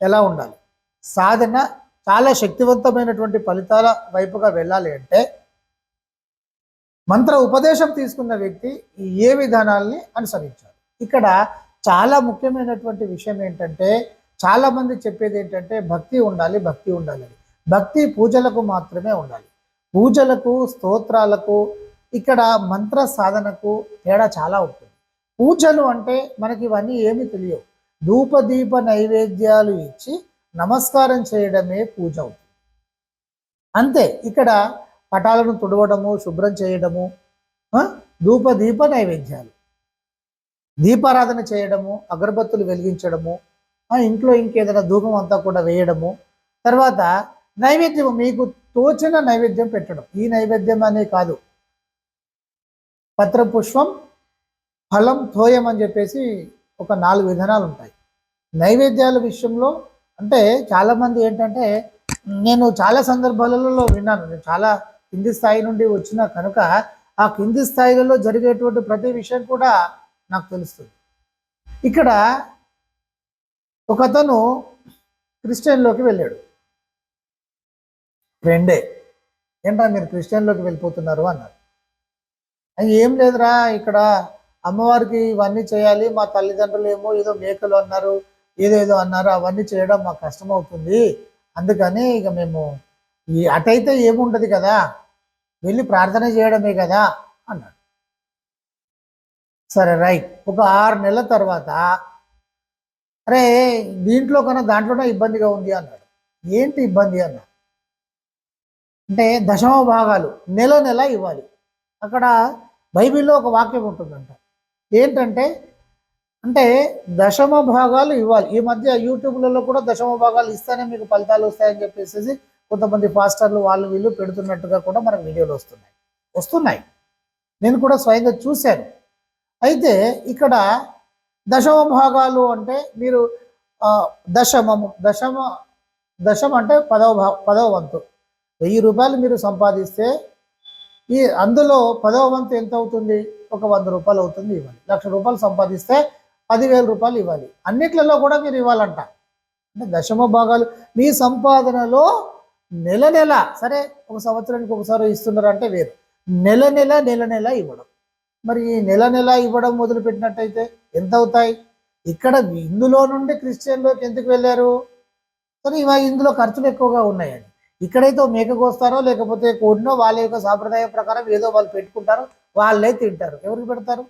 ఎలా ఉండాలి? సాధన చాలా శక్తివంతమైనటువంటి ఫలితాల వైపుగా వెళ్ళాలి అంటే మంత్ర ఉపదేశం తీసుకున్న వ్యక్తి ఏ విధానాల్ని అనుసరించాలి. ఇక్కడ చాలా ముఖ్యమైనటువంటి విషయం ఏంటంటే చాలా మంది చెప్పేది ఏంటంటే భక్తి ఉండాలి భక్తి ఉండాలి అని. భక్తి పూజలకు మాత్రమే ఉండాలి. పూజలకు స్తోత్రాలకు ఇక్కడ మంత్ర సాధనకు తేడా చాలా ఉంటుంది. పూజలు అంటే మనకి ఇవన్నీ ఏమీ తెలియవు. ధూపదీప నైవేద్యాలు ఇచ్చి నమస్కారం చేయడమే పూజ అవుతుంది. అంతే ఇక్కడ పటాలను తుడవడము శుభ్రం చేయడము ధూపదీప నైవేద్యాలు. దీపారాధన చేయడము అగరబత్తులు వెలిగించడము ఇంట్లో ఇంకేదైనా ధూపం అంతా కూడా వేయడము. తర్వాత నైవేద్యం మీకు తోచిన నైవేద్యం పెట్టడం. ఈ నైవేద్యం అనే కాదు. పత్రపుష్పం ఫలం తోయం అని చెప్పేసి ఒక నాలుగు విధానాలు ఉంటాయి. నైవేద్యాల విషయంలో అంటే చాలామంది ఏంటంటే నేను చాలా సందర్భాలలో విన్నాను. నేను చాలా కింది స్థాయి నుండి వచ్చిన కనుక ఆ కింది స్థాయిలలో జరిగేటువంటి ప్రతి విషయం కూడా నాకు తెలుస్తుంది. ఇక్కడ ఒకతను క్రిస్టియన్లోకి వెళ్ళాడు. ఫ్రెండే. ఏంట్రా మీరు క్రిస్టియన్లోకి వెళ్ళిపోతున్నారు అన్నారు. "అది ఏం లేదురా ఇక్కడ అమ్మవారికి ఇవన్నీ చేయాలి మా తల్లిదండ్రులు ఏమో ఏదో మేకలు అన్నారు ఏదేదో అన్నారు అవన్నీ చేయడం మాకు కష్టం అవుతుంది అందుకని ఇక మేము ఈ అటైతే ఏముండదు కదా వెళ్ళి ప్రార్థన చేయడమే కదా అన్నాడు. సరే రైట్. ఒక ఆరు నెలల తర్వాత అరే దీంట్లో కన్నా దాంట్లోనే ఇబ్బందిగా ఉంది అన్నాడు. ఏంటి ఇబ్బంది అన్నాడు అంటే దశమ భాగాలు నెల నెల ఇవ్వాలి. అక్కడ బైబిల్లో ఒక వాక్యం ఉంటుందంట. ఏంటంటే అంటే దశమ భాగాలు ఇవ్వాలి. ఈ మధ్య యూట్యూబ్లలో కూడా దశమ భాగాలు ఇస్తేనే మీకు ఫలితాలు వస్తాయని చెప్పేసి కొంతమంది పాస్టర్లు వాళ్ళు వీళ్ళు పెడుతున్నట్టుగా కూడా మనకు వీడియోలు వస్తున్నాయి. వస్తున్నాయి. నేను కూడా స్వయంగా చూశాను. అయితే ఇక్కడ దశమ భాగాలు అంటే మీరు దశమము దశమ దశం అంటే పదవ భా పదవ వంతు. వెయ్యి రూపాయలు మీరు సంపాదిస్తే ఈ అందులో పదవ వంతు ఎంత అవుతుంది ఒక వంద రూపాయలు అవుతుంది ఇవ్వాలి. లక్ష రూపాయలు సంపాదిస్తే పదివేల రూపాయలు ఇవ్వాలి. అన్నిట్లలో కూడా మీరు ఇవ్వాలంట. అంటే దశమ భాగాలు. మీ సంపాదనలో నెల నెల సరే ఒక సంవత్సరానికి ఒకసారి ఇస్తున్నారు అంటే వేరు. నెల నెల నెల నెల ఇవ్వడం. మరి ఈ నెల నెల ఇవ్వడం మొదలుపెట్టినట్టయితే ఎంత అవుతాయి ఇక్కడ ఇందులో నుండి క్రిస్టియన్లోకి ఎందుకు వెళ్ళారు? సరే ఇవ ఇందులో ఖర్చులు ఎక్కువగా ఉన్నాయని ఇక్కడైతే మేకకు మేక కోస్తారో లేకపోతే కోడినో వాళ్ళ యొక్క సాంప్రదాయం ప్రకారం ఏదో వాళ్ళు పెట్టుకుంటారు వాళ్ళే తింటారు. ఎవరికి పెడతారు?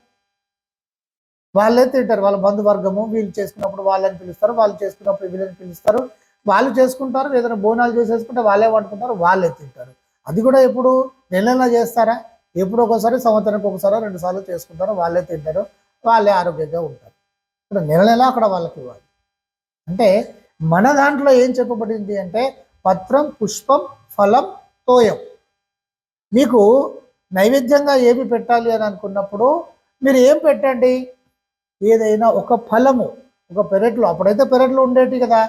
వాళ్ళే తింటారు. వాళ్ళ బంధువర్గము వీళ్ళు చేసుకున్నప్పుడు వాళ్ళని పిలుస్తారు వాళ్ళు చేసుకున్నప్పుడు వీళ్ళని పిలుస్తారు. వాళ్ళు చేసుకుంటారు ఏదైనా బోనాలు చేసేసుకుంటే వాళ్ళే వండుకుంటారు వాళ్ళే తింటారు. అది కూడా ఎప్పుడు నెల చేస్తారా? ఎప్పుడు ఒకసారి సంవత్సరానికి ఒకసారి రెండు సార్లు చేసుకుంటారు వాళ్ళే తింటారు వాళ్ళే ఆరోగ్యంగా ఉంటారు. ఇప్పుడు నెల నెల అక్కడ వాళ్ళకి ఇవ్వాలి? అంటే మన దాంట్లో ఏం చెప్పబడింది అంటే పత్రం పుష్పం ఫలం తోయం. మీకు నైవేద్యంగా ఏమి పెట్టాలి అని అనుకున్నప్పుడు మీరు ఏం పెట్టండి? ఏదైనా ఒక ఫలము ఒక పెరట్లో అప్పుడైతే పెరట్లో ఉండేటి కదా.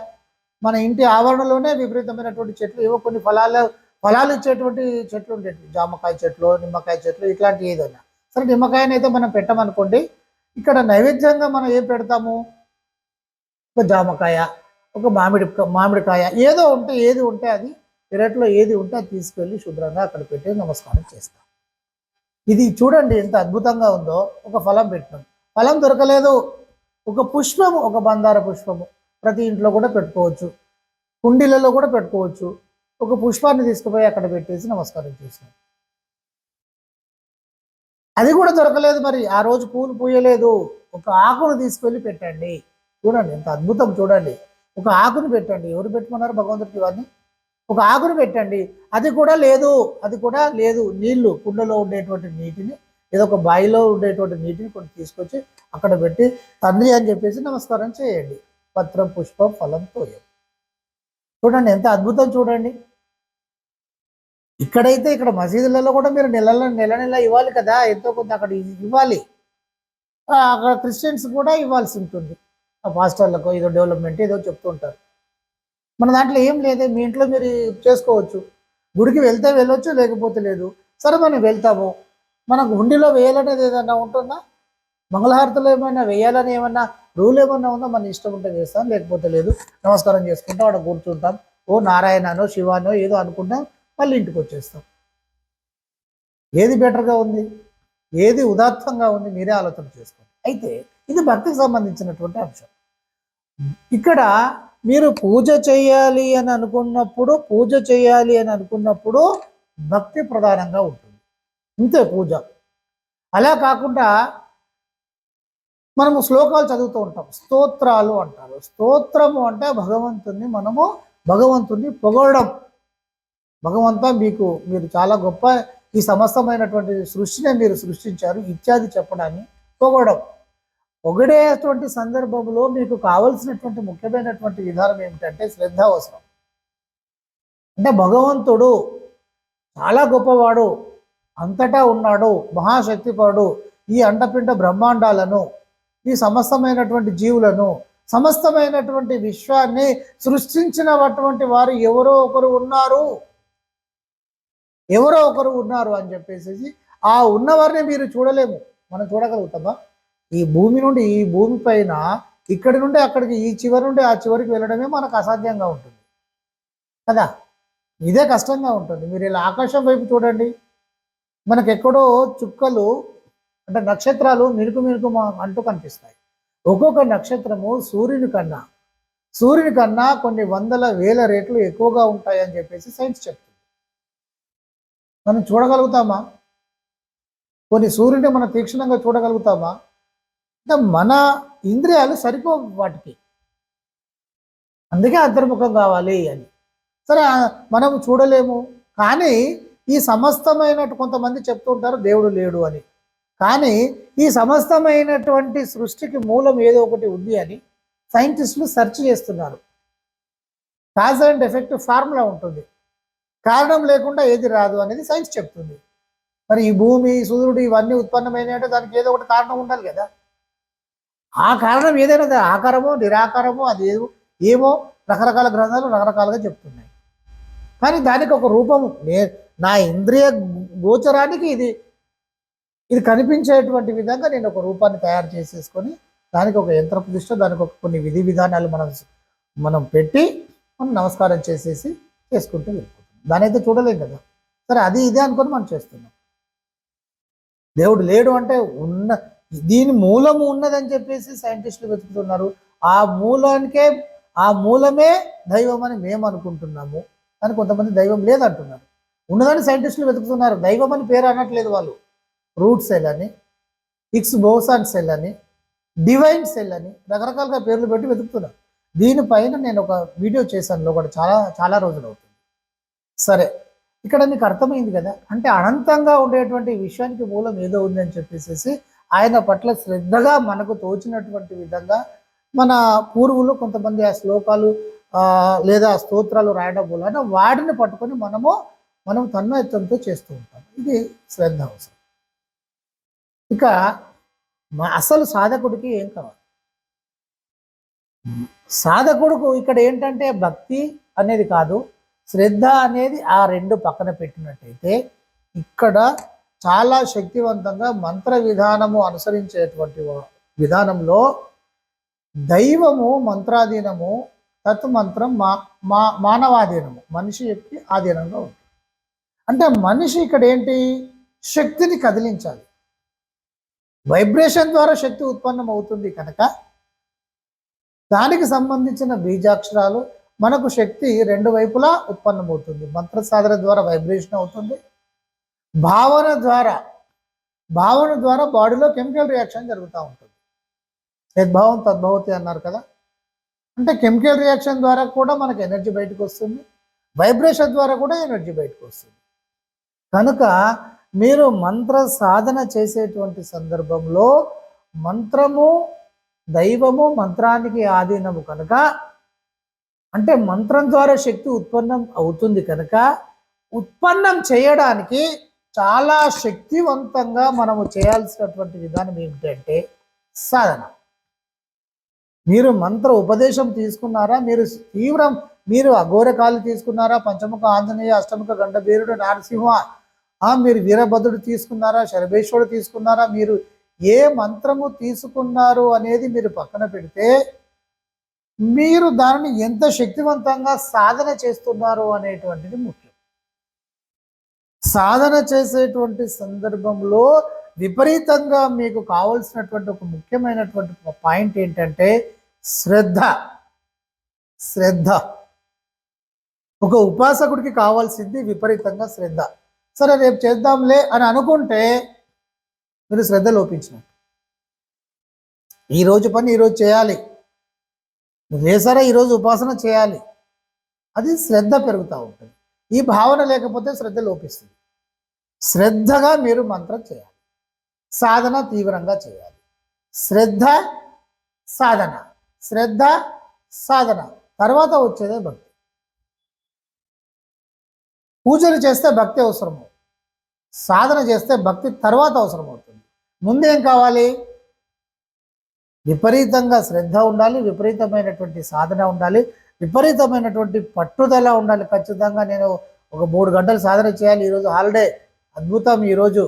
మన ఇంటి ఆవరణలోనే విపరీతమైనటువంటి చెట్లు ఏవో కొన్ని ఫలాలు ఫలాలు ఇచ్చేటువంటి చెట్లు ఉండేవి జామకాయ చెట్లు నిమ్మకాయ చెట్లు ఇట్లాంటి ఏదైనా. సరే నిమ్మకాయనైతే మనం పెట్టమనుకోండి. ఇక్కడ నైవేద్యంగా మనం ఏం పెడతాము? ఒక జామకాయ ఒక మామిడి మామిడికాయ ఏదో ఉంటే ఏది ఉంటే అది పెరట్లో ఏది ఉంటే అది తీసుకెళ్ళి శుభ్రంగా అక్కడ పెట్టి నమస్కారం చేస్తాం. ఇది చూడండి ఎంత అద్భుతంగా ఉందో. ఒక ఫలం పెట్టినాం ఫలం దొరకలేదు. ఒక పుష్పము ఒక బందార పుష్పము ప్రతి ఇంట్లో కూడా పెట్టుకోవచ్చు. కుండీలలో కూడా పెట్టుకోవచ్చు. ఒక పుష్పాన్ని తీసుకుపోయి అక్కడ పెట్టేసి నమస్కారం చేసినాం అది కూడా దొరకలేదు మరి. ఆ రోజు పూలు పూయలేదు. ఒక ఆకును తీసుకెళ్ళి పెట్టండి. చూడండి ఎంత అద్భుతం చూడండి. ఒక ఆకును పెట్టండి. ఎవరు పెట్టుకున్నారు భగవంతుడికి వారిని ఒక ఆకును పెట్టండి. అది కూడా లేదు. అది కూడా లేదు. నీళ్ళు కుండలో ఉండేటువంటి నీటిని ఏదో ఒక బావిలో ఉండేటువంటి నీటిని కొన్ని తీసుకొచ్చి అక్కడ పెట్టి తండ్రి అని చెప్పేసి నమస్కారం చేయండి. పత్రం పుష్పం ఫలం తోయం. చూడండి ఎంత అద్భుతం చూడండి. ఇక్కడైతే ఇక్కడ మసీదులలో కూడా మీరు నెల నెల నెల ఇవ్వాలి కదా. ఎంతో కొంత అక్కడ ఇవ్వాలి. అక్కడ క్రిస్టియన్స్ కూడా ఇవ్వాల్సి ఉంటుంది. పాస్టర్లకు ఏదో డెవలప్మెంట్ ఏదో చెప్తూ ఉంటారు. మన దాంట్లో ఏం లేదే మీ ఇంట్లో మీరు చేసుకోవచ్చు. గుడికి వెళ్తే వెళ్ళొచ్చు లేకపోతే లేదు. సరే మనం వెళ్తాము. మనకు హుండీలో వేయాలనేది ఏదైనా ఉంటుందా? మంగళహారతిలో ఏమైనా వేయాలని ఏమన్నా రూల్ ఏమన్నా ఉందా? మన ఇష్టం ఉంటే వేస్తాం లేకపోతే లేదు. నమస్కారం చేసుకుంటాం అక్కడ కూర్చుంటాం. ఓ నారాయణనో శివానో ఏదో అనుకుంటాం మళ్ళీ ఇంటికి వచ్చేస్తాం. ఏది బెటర్గా ఉంది? ఏది ఉదాత్తంగా ఉంది? మీరే ఆలోచన చేసుకోండి. అయితే ఇది భక్తికి సంబంధించినటువంటి అంశం. ఇక్కడ మీరు పూజ చేయాలి అని అనుకున్నప్పుడు పూజ చేయాలి అని అనుకున్నప్పుడు భక్తి ప్రధానంగా ఉంటుంది. ఇంతే పూజ. అలా కాకుండా మనము శ్లోకాలు చదువుతూ ఉంటాం. స్తోత్రాలు అంటారు. స్తోత్రము అంటే భగవంతుని మనము భగవంతుని పొగడడం. భగవంత మీకు మీరు చాలా గొప్ప ఈ సమస్తమైనటువంటి సృష్టిని మీరు సృష్టించారు. ఇత్యాది చెప్పడాన్ని పొగడం. పొగిడేటువంటి సందర్భంలో మీకు కావలసినటువంటి ముఖ్యమైనటువంటి విధానం ఏమిటంటే శ్రద్ధ అవసరం. అంటే భగవంతుడు చాలా గొప్పవాడు అంతటా ఉన్నాడు మహాశక్తిపాడు ఈ అండపిండ బ్రహ్మాండాలను ఈ సమస్తమైనటువంటి జీవులను సమస్తమైనటువంటి విశ్వాన్ని సృష్టించినటువంటి వారు ఎవరో ఒకరు ఉన్నారు. ఎవరో ఒకరు ఉన్నారు అని చెప్పేసి ఆ ఉన్నవారిని మీరు చూడలేము. మనం చూడగలుగుతామా? ఈ భూమి నుండి ఈ భూమి పైన ఇక్కడి నుండి అక్కడికి ఈ చివరి నుండి ఆ చివరికి వెళ్ళడమే మనకు అసాధ్యంగా ఉంటుంది. కదా? ఇదే కష్టంగా ఉంటుంది. మీరు ఇలా ఆకాశం వైపు చూడండి. మనకు ఎక్కడో చుక్కలు అంటే నక్షత్రాలు మినుకు మినుకు అంటూ కనిపిస్తాయి. ఒక్కొక్క నక్షత్రము సూర్యుని కన్నా సూర్యుని కన్నా కొన్ని వందల వేల రేట్లు ఎక్కువగా ఉంటాయి అని చెప్పేసి సైన్స్ చెప్తుంది. మనం చూడగలుగుతామా? కొన్ని సూర్యుని మనం తీక్షణంగా చూడగలుగుతామా? మన ఇంద్రియాలు సరిపో వాటికి. అందుకే అంతర్ముఖం కావాలి అని. సరే మనం చూడలేము. కానీ ఈ సమస్తమైనట్టు కొంతమంది చెప్తుంటారు దేవుడు లేడు అని. కానీ ఈ సమస్తమైనటువంటి సృష్టికి మూలం ఏదో ఒకటి ఉంది అని సైంటిస్టులు సెర్చ్ చేస్తున్నారు. కాజ్ అండ్ ఎఫెక్ట్ ఫార్ములా ఉంటుంది. కారణం లేకుండా ఏది రాదు అనేది సైన్స్ చెప్తుంది. మరి ఈ భూమి సూర్యుడు ఇవన్నీ ఉత్పన్నమైనవి దానికి ఏదో ఒకటి కారణం ఉండాలి కదా. ఆ కారణం ఏదైనా ఆకారమో నిరాకారమో అది ఏమో ఏమో రకరకాల గ్రంథాలు రకరకాలుగా చెప్తున్నాయి. కానీ దానికి ఒక రూపము నే నా ఇంద్రియ గోచరానికి ఇది ఇది కనిపించేటువంటి విధంగా నేను ఒక రూపాన్ని తయారు చేసేసుకొని దానికి ఒక యంత్ర ప్రతిష్ట దానికి ఒక కొన్ని విధి విధానాలు మనం మనం పెట్టి మనం నమస్కారం చేసేసి చేసుకుంటూ వెళ్ళిపోతున్నాం. దాని అయితే చూడలేం కదా. సరే అది ఇదే అనుకొని మనం చేస్తున్నాం. దేవుడు లేడు అంటే ఉన్న దీని మూలము ఉన్నదని చెప్పేసి సైంటిస్టులు వెతుకుతున్నారు. ఆ మూలానికే ఆ మూలమే దైవం అని మేము అనుకుంటున్నాము. కానీ కొంతమంది దైవం లేదంటున్నారు. ఉన్నదని సైంటిస్టులు వెతుకుతున్నారు. దైవం అని పేరు అనట్లేదు వాళ్ళు. రూట్ సెల్ అని ఇక్స్ బోసాన్ సెల్ అని డివైన్ సెల్ అని రకరకాలుగా పేర్లు పెట్టి వెతుకుతున్నారు. దీనిపైన నేను ఒక వీడియో చేశాను. ఒకటి చాలా చాలా రోజులు అవుతుంది. సరే ఇక్కడ మీకు అర్థమైంది కదా? అంటే అనంతంగా ఉండేటువంటి విషయానికి మూలం ఏదో ఉందని చెప్పేసి ఆయన పట్ల శ్రద్ధగా మనకు తోచినటువంటి విధంగా మన పూర్వులు కొంతమంది ఆ శ్లోకాలు ఆ, లేదా స్తోత్రాలు రాయడం వలన వాటిని పట్టుకొని మనము మనం తన్మయత్వంతో చేస్తూ ఉంటాం. ఇది శ్రద్ధ అవసరం. ఇక అసలు సాధకుడికి ఏం కావాలి? సాధకుడుకు ఇక్కడ ఏంటంటే భక్తి అనేది కాదు శ్రద్ధ అనేది ఆ రెండు పక్కన పెట్టినట్టయితే ఇక్కడ చాలా శక్తివంతంగా మంత్ర విధానము అనుసరించేటువంటి విధానంలో దైవము మంత్రాధీనము తత్ మంత్రం మా మా మానవాధీనము మనిషి యొక్క ఆధీనంలో ఉంటుంది. అంటే మనిషి ఇక్కడ ఏంటి? శక్తిని కదిలించాలి. వైబ్రేషన్ ద్వారా శక్తి ఉత్పన్నం అవుతుంది కనుక దానికి సంబంధించిన బీజాక్షరాలు మనకు శక్తి రెండు వైపులా ఉత్పన్నమవుతుంది. మంత్ర సాధన ద్వారా వైబ్రేషన్ అవుతుంది భావన ద్వారా భావన ద్వారా బాడీలో కెమికల్ రియాక్షన్ జరుగుతూ ఉంటుంది. యద్భావం తద్భవతి అన్నారు కదా. అంటే కెమికల్ రియాక్షన్ ద్వారా కూడా మనకు ఎనర్జీ బయటకు వస్తుంది. వైబ్రేషన్ ద్వారా కూడా ఎనర్జీ బయటకు వస్తుంది. కనుక మీరు మంత్ర సాధన చేసేటువంటి సందర్భంలో మంత్రము దైవము మంత్రానికి ఆధీనము కనుక అంటే మంత్రం ద్వారా శక్తి ఉత్పన్నం అవుతుంది కనుక ఉత్పన్నం చేయడానికి చాలా శక్తివంతంగా మనము చేయాల్సినటువంటి విధానం ఏమిటంటే సాధన. మీరు మంత్ర ఉపదేశం తీసుకున్నారా? మీరు తీవ్రం మీరు అఘోరకాలు తీసుకున్నారా? పంచముఖ ఆంజనేయ అష్టముఖ గండబీరుడు నారసింహ మీరు వీరభద్రుడు తీసుకున్నారా? శరభేశ్వరుడు తీసుకున్నారా? మీరు ఏ మంత్రము తీసుకున్నారు అనేది మీరు పక్కన పెడితే మీరు దానిని ఎంత శక్తివంతంగా సాధన చేస్తున్నారు అనేటువంటిది ముఖ్యం. సాధన చేసేటువంటి సందర్భంలో విపరీతంగా మీకు కావలసినటువంటి ఒక ముఖ్యమైనటువంటి పాయింట్ ఏంటంటే శ్రద్ధ. శ్రద్ధ. ఒక ఉపాసకుడికి కావాల్సింది విపరీతంగా శ్రద్ధ. సరే రేపు చేద్దాంలే అని అనుకుంటే మీరు శ్రద్ధ లోపించినట్టు. ఈరోజు పని ఈరోజు చేయాలి. వేసారా ఈరోజు ఉపాసన చేయాలి. అది శ్రద్ధ పెరుగుతూ ఉంటుంది. ఈ భావన లేకపోతే శ్రద్ధ లోపిస్తుంది. శ్రద్ధగా మీరు మంత్రం చేయాలి. సాధన తీవ్రంగా చేయాలి. శ్రద్ధ సాధన. శ్రద్ధ సాధన. తర్వాత వచ్చేదే భక్తి. పూజలు చేస్తే భక్తి అవసరము సాధన చేస్తే భక్తి తర్వాత అవసరం అవుతుంది ముందేం కావాలి? విపరీతంగా శ్రద్ధ ఉండాలి విపరీతమైనటువంటి సాధన ఉండాలి విపరీతమైనటువంటి పట్టుదల ఉండాలి. ఖచ్చితంగా నేను ఒక మూడు గంటలు సాధన చేయాలి ఈరోజు హాలిడే. అద్భుతం ఈరోజు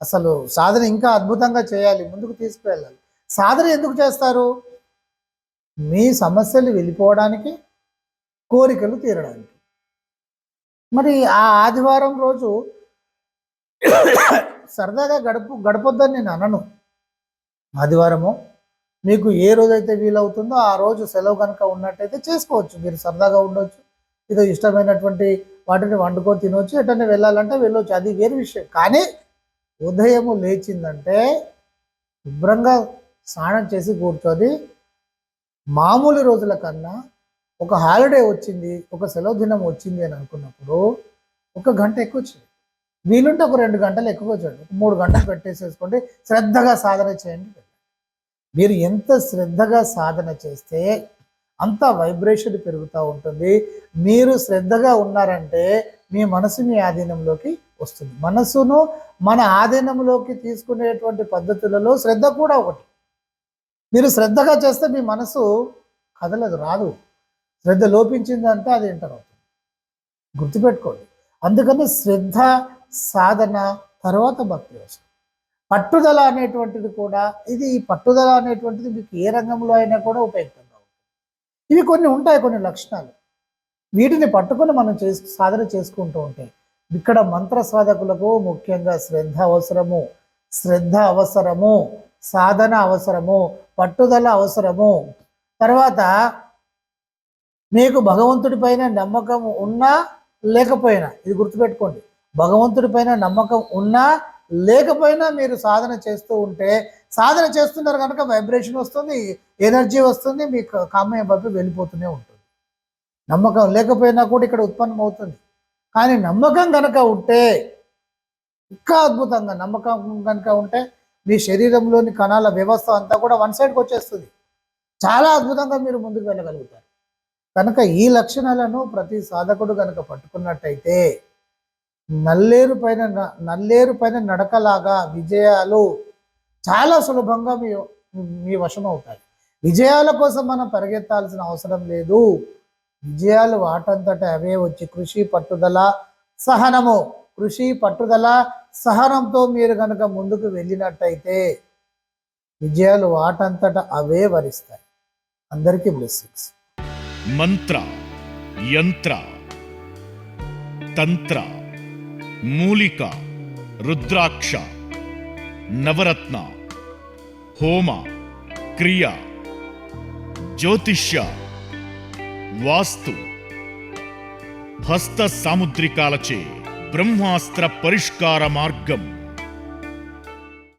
అసలు సాధన ఇంకా అద్భుతంగా చేయాలి ముందుకు తీసుకువెళ్ళాలి. సాధన ఎందుకు చేస్తారు? మీ సమస్యలు వెళ్ళిపోవడానికి కోరికలు తీరడానికి. మరి ఆ ఆదివారం రోజు సరదాగా గడుపు గడపొద్దని నేను అనను. ఆదివారము మీకు ఏ రోజైతే వీలవుతుందో ఆ రోజు సెలవు కనుక ఉన్నట్టయితే చేసుకోవచ్చు. మీరు సరదాగా ఉండొచ్చు. ఇదో ఇష్టమైనటువంటి వాటిని వండుకొని తినవచ్చు ఎటన్నా వెళ్ళాలంటే వెళ్ళొచ్చు. అది వేరే విషయం. కానీ ఉదయము లేచిందంటే శుభ్రంగా స్నానం చేసి కూర్చొని మామూలు రోజుల కన్నా ఒక హాలిడే వచ్చింది ఒక సెలవు దినం వచ్చింది అని అనుకున్నప్పుడు ఒక గంట ఎక్కువ చేయండి. వీలుంటే ఒక రెండు గంటలు ఎక్కువ చేయండి. ఒక మూడు గంటలు పెట్టేసేసుకోండి. శ్రద్ధగా సాధన చేయండి. మీరు ఎంత శ్రద్ధగా సాధన చేస్తే అంత వైబ్రేషన్ పెరుగుతూ ఉంటుంది. మీరు శ్రద్ధగా ఉన్నారంటే మీ మనసు మీ ఆధీనంలోకి వస్తుంది. మనసును మన ఆధీనంలోకి తీసుకునేటువంటి పద్ధతులలో శ్రద్ధ కూడా ఒకటి. మీరు శ్రద్ధగా చేస్తే మీ మనసు కదలదు రాదు. శ్రద్ధ లోపించిందంటే అది ఎంటర్ అవుతుంది. గుర్తుపెట్టుకోండి. అందుకని శ్రద్ధ సాధన తర్వాత భక్తి వస్తుంది. పట్టుదల అనేటువంటిది కూడా ఇది ఈ పట్టుదల అనేటువంటిది మీకు ఏ రంగంలో అయినా కూడా ఉపయోగపడుతుంది. ఇవి కొన్ని ఉంటాయి కొన్ని లక్షణాలు. వీటిని పట్టుకొని మనం చేసు సాధన చేసుకుంటూ ఉంటే ఇక్కడ మంత్ర సాధకులకు ముఖ్యంగా శ్రద్ధ అవసరము. శ్రద్ధ అవసరము సాధన అవసరము పట్టుదల అవసరము. తర్వాత మీకు భగవంతుడి పైన నమ్మకం ఉన్నా లేకపోయినా ఇది గుర్తుపెట్టుకోండి. భగవంతుడి పైన నమ్మకం ఉన్నా లేకపోయినా మీరు సాధన చేస్తూ ఉంటే సాధన చేస్తున్నారు కనుక వైబ్రేషన్ వస్తుంది ఎనర్జీ వస్తుంది మీకు కామయ్య బాబు వెళ్ళిపోతూనే ఉంటుంది. నమ్మకం లేకపోయినా కూడా ఇక్కడ ఉత్పన్నం అవుతుంది. కానీ నమ్మకం కనుక ఉంటే ఇంకా అద్భుతంగా నమ్మకం కనుక ఉంటే మీ శరీరంలోని కణాల వ్యవస్థ అంతా కూడా వన్ సైడ్కి వచ్చేస్తుంది. చాలా అద్భుతంగా మీరు ముందుకు వెళ్ళగలుగుతారు. కనుక ఈ లక్షణాలను ప్రతి సాధకుడు కనుక పట్టుకున్నట్టయితే నల్లేరు పైన నల్లేరు పైన నడకలాగా విజయాలు చాలా సులభంగా మీ మీ వశం అవుతాయి. విజయాల కోసం మనం పరిగెత్తాల్సిన అవసరం లేదు. విజయాలు వాటంతట అవే వచ్చి కృషి పట్టుదల సహనము. కృషి పట్టుదల సహనంతో మీరు కనుక ముందుకు వెళ్ళినట్టయితే విజయాలు వాటంతట అవే వరిస్తాయి. అందరికీ బ్లెస్సింగ్స్. మంత్ర యంత్ర తంత్ర. మూలిక రుద్రాక్ష నవరత్న హోమ క్రియ జ్యోతిష్య వాస్తు హస్త సాముద్రికాలచే బ్రహ్మాస్త్ర పరిష్కార మార్గం.